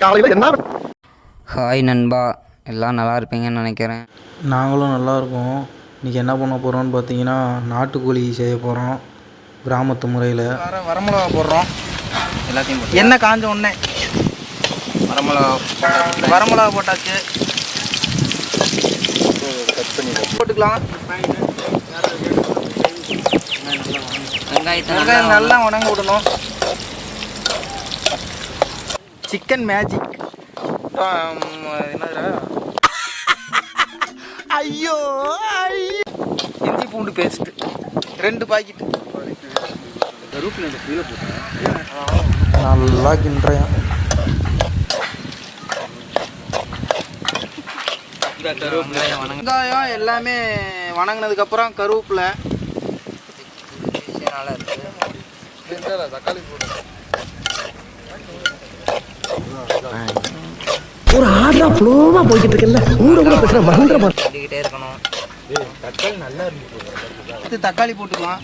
காலையில் என்ன ஹாய் நண்பா எல்லாம் நல்லா இருப்பீங்கன்னு நினைக்கிறேன் நாங்களும் நல்லா இருக்கோம் இன்றைக்கி என்ன பண்ண போகிறோம்னு பார்த்தீங்கன்னா நாட்டுக்கோழி செய்ய போகிறோம் கிராமத்து முறையில் வர வரமிளகா போடுறோம் எல்லாத்தையும் போட்டு எண்ணெய் காஞ்ச உடனே வரமிளகா வரமிளகா போட்டாச்சு போட்டுக்கலாம். வெங்காயத்தை வெங்காயம் நல்லா உணங்க விடணும். சிக்கன் மேஜிக் என்னதுடா? ஐயோ ஐயோ. இஞ்சி பூண்டு பேஸ்ட் ரெண்டு பாக்கெட் நல்லா கிண்டுறேன். வெங்காயம் எல்லாமே வணங்கினதுக்கு அப்புறம் கருவேப்பிலை. நல்லா இருக்கு ஒரு ஆர்டரா ஃப்ளோவா போய்கிட்டு இருக்குல்ல? ஊட கூட பேசுற மறந்துட மாட்டேன் சொல்லிக்கிட்டே இருக்கணும். அடுத்து தக்காளி போட்டுக்கலாம்.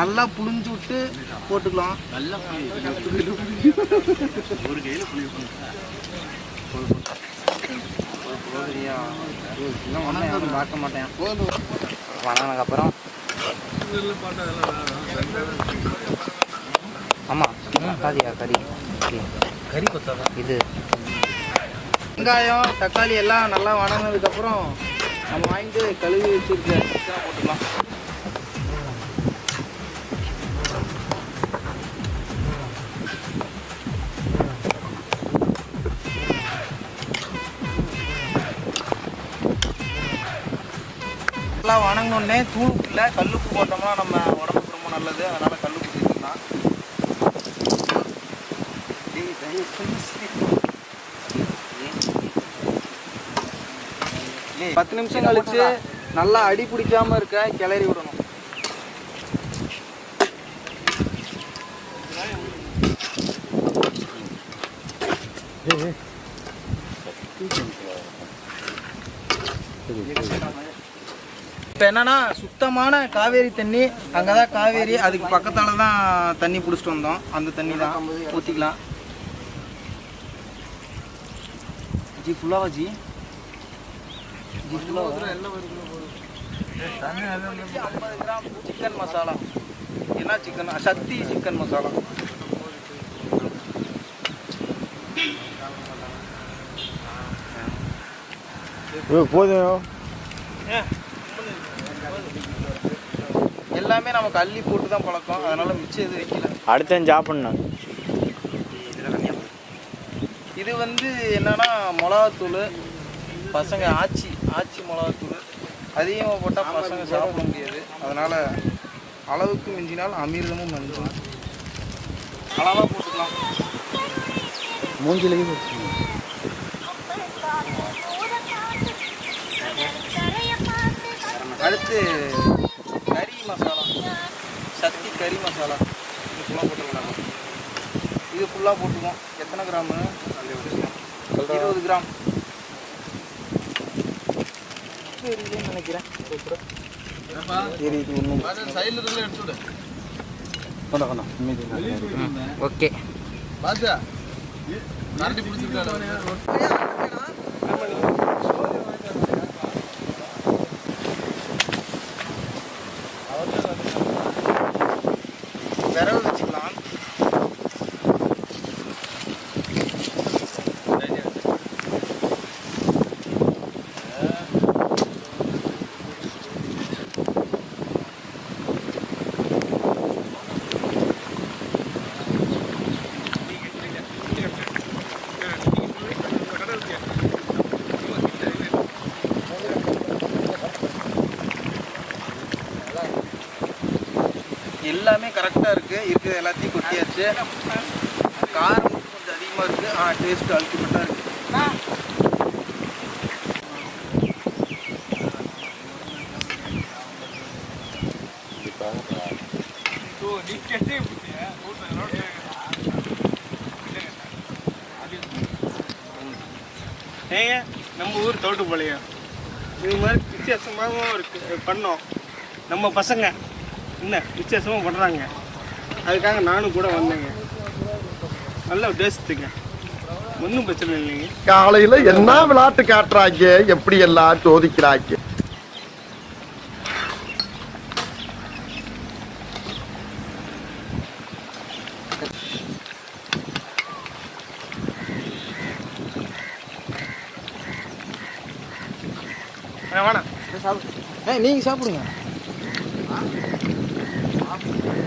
நல்லா புளிஞ்சு விட்டு போட்டுக்கலாம். பார்க்க மாட்டேன். வணங்கினதுக்கப்புறம் ஆமாம் காதியா கறி. கறி. கொத்தா இது. வெங்காயம் தக்காளி எல்லாம் நல்லா வணங்கினதுக்கு அப்புறம் நம்ம வாங்கிட்டு கழுவி வச்சிருக்க போட்டுக்கலாம். நல்லா வணங்கினோடனே தூள் இல்லை கல்லுப்பு போட்டோம்னா நம்ம உடம்புக்கு ரொம்ப நல்லது. அதனால கல்லுப்பு சேர்த்துக்கலாம் பத்து நிமிஷம் கழிச்சு நல்லா அடி பிடிக்காம இருக்க கிளறி விடணும். இப்போ என்னன்னா சுத்தமான காவேரி தண்ணி அங்கே தான் காவேரி அதுக்கு பக்கத்தால தான் தண்ணி பிடிச்சிட்டு வந்தோம். அந்த தண்ணி தான் ஊற்றிக்கலாம் ஜி ஃபுல்லாவா ஜி? ஐம்பது கிராம் சிக்கன் மசாலா என்ன சிக்கன் சக்தி சிக்கன் மசாலா போதும். எல்லாமே நமக்கு அள்ளி போட்டு தான் பழக்கம். அதனால மிச்சம் எதுவும் வைக்கல. அடுத்த சாப்பிட்ணும் இது வந்து என்னன்னா மிளகாத்தூள் பசங்க ஆச்சி ஆச்சி மிளகாத்தூள். அதிகமாக போட்டால் பசங்க சாப்பிட முடியாது. அதனால அளவுக்கு மிஞ்சினால் அமிர்தமும் நஞ்சும் அளவாக போட்டுக்கலாம். மூஞ்சிலேயே அடுத்து சக்தி கறி மசாலா. இது ஃபுல்லாக போட்டுக்கலாம் இது ஃபுல்லாக போட்டுக்குவோம் எத்தனை கிராமு இருபது கிராம் நினைக்கிறேன். ஓகே. விரவு எல்லாமே கரெக்டாக இருக்குது இருக்குது எல்லாத்தையும் கொட்டியாச்சு. காரம் கொஞ்சம் அதிகமாக இருக்குது ஆனால் டேஸ்ட் அல்டிமேட்டாக இருக்குது ஏங்க நம்ம ஊர் தோட்டுப்பாளையம். இது மாதிரி வித்தியாசமாகவும் இருக்கு. பண்ணோம். நம்ம பசங்க. என்ன வித்தியாசமாக பண்ணுறாங்க அதுக்காக நானும் கூட வந்தேங்க. நல்ல டேஸ்ட்டுங்க ஒன்றும் பிரச்சனை இல்லைங்க. காலையில என்ன விளையாட்டு காட்டுறாங்க? எப்படி எல்லாம் சோதிக்கிறாங்க? ஆ, வேணாம் ஏ நீங்கள் சாப்பிடுங்க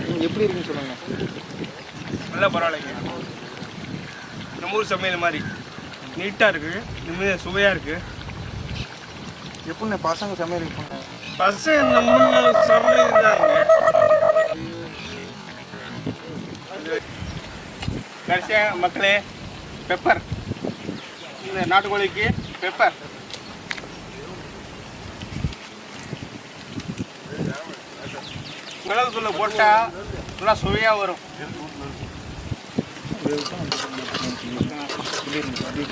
நீங்கள் எப்படி இருக்குன்னு சொல்லுங்க. நல்லா பரவாயில்லைங்க. நம்ம ஊர் சமையல் மாதிரி. நீட்டாக இருக்குது நிம்மதியாக சுவையாக இருக்குது எப்படிண்ணே பசங்க சமையல் பண்ண பசங்க நம்ம சமையல் தாங்க கடைசியாக மக்களே பெப்பர் இந்த நாட்டுக்கோழிக்கு பெப்பர் மிளகு தூளை போட்டால் நல்லா சுவையாக வரும்.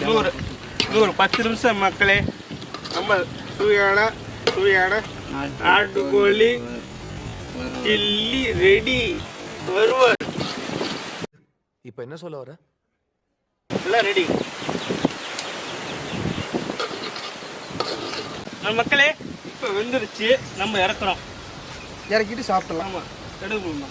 இன்னும் ஒரு பத்து நிமிஷம் மக்களே. நம்ம சுவையான சுவையான நாட்டுக்கோழி சில்லி ரெடி வருவார். இப்ப என்ன சொல்ல வர? எல்லாம் ரெடி மக்களே இப்போ வெந்துருச்சு. நம்ம இறக்குறோம். இறக்கிட்டு சாப்பிடலாம். ஆமாம் எடுக்கணுமா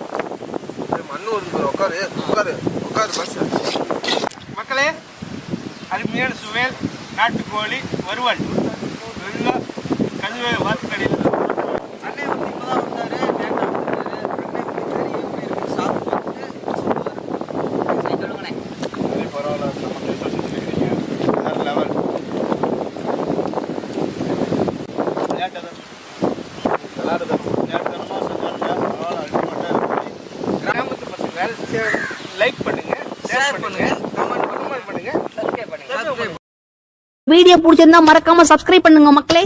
வி- ஏன்டா உட்கார இது சுவையான கறி மக்களே அருமையான சுவையல் நாட்டுக்கோழி வறுவல். வெள்ளை கழுவே வாத்துக்கடையில். அண்ணே வந்து அண்ணே வந்து எப்படி சாப்பிட்டு பார்த்துட்டு சரி சொல்லுங்கண்ணே பசங்க லைக் பண்ணுங்க ஷேர் பண்ணுங்க கமெண்ட் பண்ணுங்க சப்ஸ்கிரைப் பண்ணுங்க. வீடியோ பிடிச்சிருந்தா மறக்காம சப்ஸ்கிரைப் பண்ணுங்க மக்களே.